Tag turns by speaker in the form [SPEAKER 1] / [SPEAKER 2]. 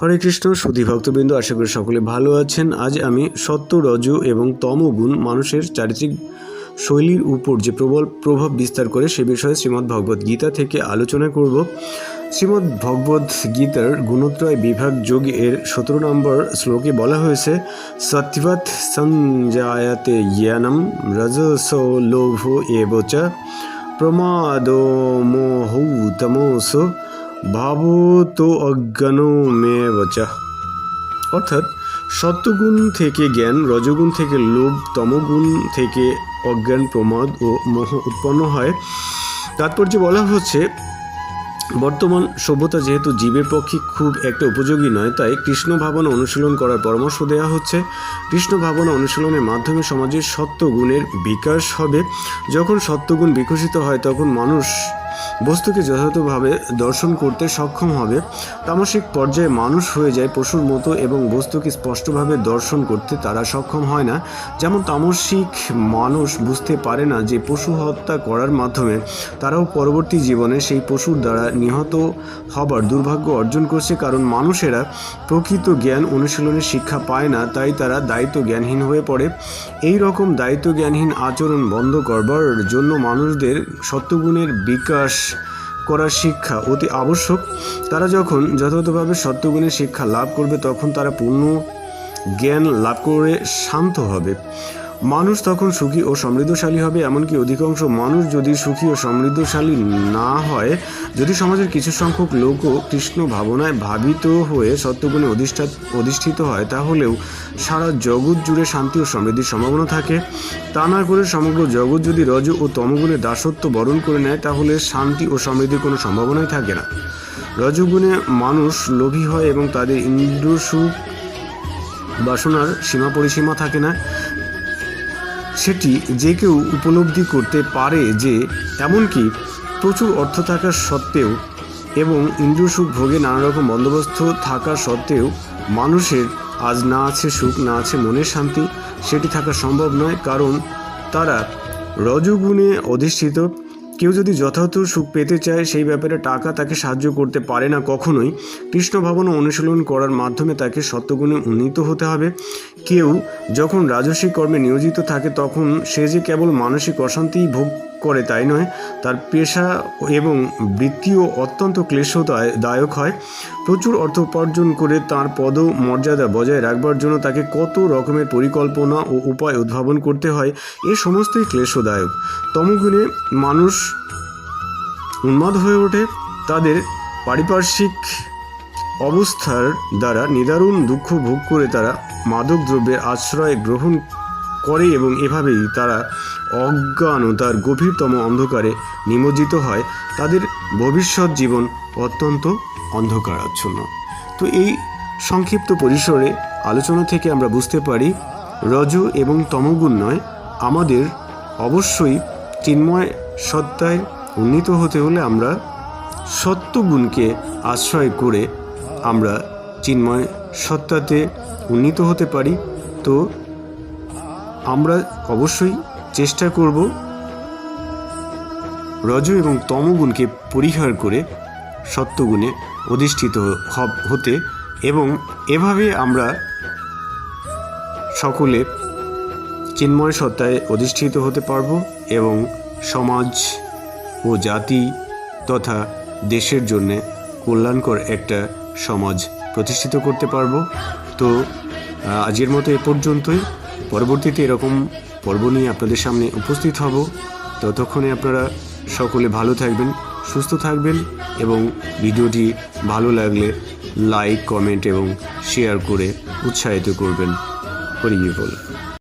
[SPEAKER 1] হরে কৃষ্ণ, সুধী ভক্তবৃন্দ, আশা করি সকলে ভালো আছেন। আজ আমি সত্য, রজ এবং তমগুণ মানুষের চারিত্রিক শৈলীর উপর যে প্রবল প্রভাব বিস্তার করে সে বিষয়ে শ্রীমদ্ ভগবদ্ গীতা থেকে আলোচনা করব। শ্রীমদ্ ভগবদ্ গীতার গুণত্রয় বিভাগ যোগ এর সতেরো নম্বর শ্লোকে বলা হয়েছে, সত্যবৎ সঞ্জায়াতে জ্ঞানম রজস লোভ এবচ প্রমাদ মোহৌ তমস ভাবত অজ্ঞানো মে বচা। অর্থাৎ সত্যগুণ থেকে জ্ঞান, রজগুণ থেকে লোভ, তমগুণ থেকে অজ্ঞান প্রমাদ ও মোহ উৎপন্ন হয়। তাৎপর্য বলা হচ্ছে, বর্তমান সভ্যতা যেহেতু জীবের পক্ষে খুব একটা উপযোগী নয়, তাই কৃষ্ণ ভাবনা অনুশীলন করার পরামর্শ দেওয়া হচ্ছে। কৃষ্ণ ভাবনা অনুশীলনের মাধ্যমে সমাজের সত্যগুণের বিকাশ হবে। যখন সত্যগুণ বিকশিত হয়, তখন মানুষ বস্তুকে যথাযথভাবে দর্শন করতে সক্ষম হবে। তামসিক পর্যায়ে মানুষ হয়ে যায় পশুর মতো এবং বস্তুকে স্পষ্টভাবে দর্শন করতে তারা সক্ষম হয় না। যেমন তামসিক মানুষ বুঝতে পারে না যে পশু হত্যা করার মাধ্যমে তারাও পরবর্তী জীবনে সেই পশুর দ্বারা নিহত হবার দুর্ভাগ্য অর্জন করছে। কারণ মানুষেরা প্রকৃত জ্ঞান অনুশীলনের শিক্ষা পায় না, তাই তারা দায়িত্ব জ্ঞানহীন হয়ে পড়ে। এই রকম দায়িত্ব জ্ঞানহীন আচরণ বন্ধ করবার জন্য মানুষদের সত্যগুণের বিকাশ করার শিক্ষা অতি আবশ্যক। তারা যখন যথাযথভাবে সত্যগুণের শিক্ষা লাভ করবে, তখন তারা পূর্ণ জ্ঞান লাভ করে শান্ত হবে। মানুষ তখন সুখী ও সমৃদ্ধশালী হবে, এমনকি অধিকাংশ মানুষ যদি সুখী ও সমৃদ্ধশালী না হয়, যদি সমাজের কিছু সংখ্যক লোকও কৃষ্ণ ভাবনায় ভাবিত হয়ে সত্যগুণে অধিষ্ঠা অধিষ্ঠিত হয়, তাহলেও সারা জগৎ জুড়ে শান্তি ও সমৃদ্ধির সম্ভাবনা থাকে। তা না করে সমগ্র জগৎ যদি রজ ও তমগুণে দাসত্ব বরণ করে নেয়, তাহলে শান্তি ও সমৃদ্ধির কোনো সম্ভাবনাই থাকে না। রজগুণে মানুষ লোভী হয় এবং তাদের ইন্দ্রসুখ বাসনার সীমা পরিসীমা থাকে না। সেটি যে কেউ উপলব্ধি করতে পারে যে, এমনকি প্রচুর অর্থ থাকা সত্ত্বেও এবং ইন্দ্রসুখ ভোগে নানা রকম বন্দোবস্ত থাকা সত্ত্বেও মানুষের আজ না আছে সুখ, না আছে মনের শান্তি, সেটি থাকা সম্ভব নয়, কারণ তারা রজগুণে অধিষ্ঠিত কেউ যদি যথাযথ সুখ পেতে চায়, সেই ব্যাপারে টাকা তাকে সাহায্য করতে পারে না কখনোই। কৃষ্ণ ভাবনা অনুশীলন করার মাধ্যমে তাকে সত্যগুণে উন্নীত হতে হবে। কেউ যখন রাজস্বিক কর্মে নিয়োজিত থাকে, তখন সে যে কেবল মানসিক অশান্তিই ভোগ করে, তাই নয়। তার পেশা এবং বৃত্তিও অত্যন্ত ক্লেশদায়ক হয়। প্রচুর অর্থ উপার্জন করে তার পদ মর্যাদা বজায় রাখবার জন্য তাকে কত রকমের পরিকল্পনা ও উপায় উদ্ভাবন করতে হয়, এ সমস্তই ক্লেশদায়ক। তমগুণে মানুষ উন্মাদ হয়ে ওঠে। তাদের পারিপার্শ্বিক অবস্থার দ্বারা নিদারুণ দুঃখ ভোগ করে তারা মাদক দ্রব্যের আশ্রয় গ্রহণ করে এবং এভাবেই তারা অজ্ঞানতার গভীরতম অন্ধকারে নিমজ্জিত হয়। তাদের ভবিষ্যৎ জীবন অত্যন্ত অন্ধকারাচ্ছন্ন। তো এই সংক্ষিপ্ত পরিসরে আলোচনা থেকে আমরা বুঝতে পারি, রজ এবং তমগুণ নয় আমাদের অবশ্যই চিন্ময় সত্তায় উন্নীত হতে হলে আমরা সত্যগুণকে আশ্রয় করে আমরা চিন্ময় সত্তাতে উন্নীত হতে পারি। তো আমরা অবশ্যই চেষ্টা করব রজ এবং তমগুণকে পরিহার করে সত্যগুণে অধিষ্ঠিত হতে এবং এভাবে আমরা সকলে চিন্ময় সত্তায় অধিষ্ঠিত হতে পারব এবং সমাজ ও জাতি তথা দেশের জন্যে কল্যাণকর একটা সমাজ প্রতিষ্ঠিত করতে পারব। তো আহ, আজকের মতো এ পর্যন্তই। পরবর্তীতে এরকম পর্ব নিয়ে আপনাদের সামনে উপস্থিত হব। ততক্ষণে আপনারা সকলে ভালো থাকবেন, সুস্থ থাকবেন এবং ভিডিওটি ভালো লাগলে লাইক, কমেন্ট এবং শেয়ার করে উৎসাহিত করবেন। হরি বল।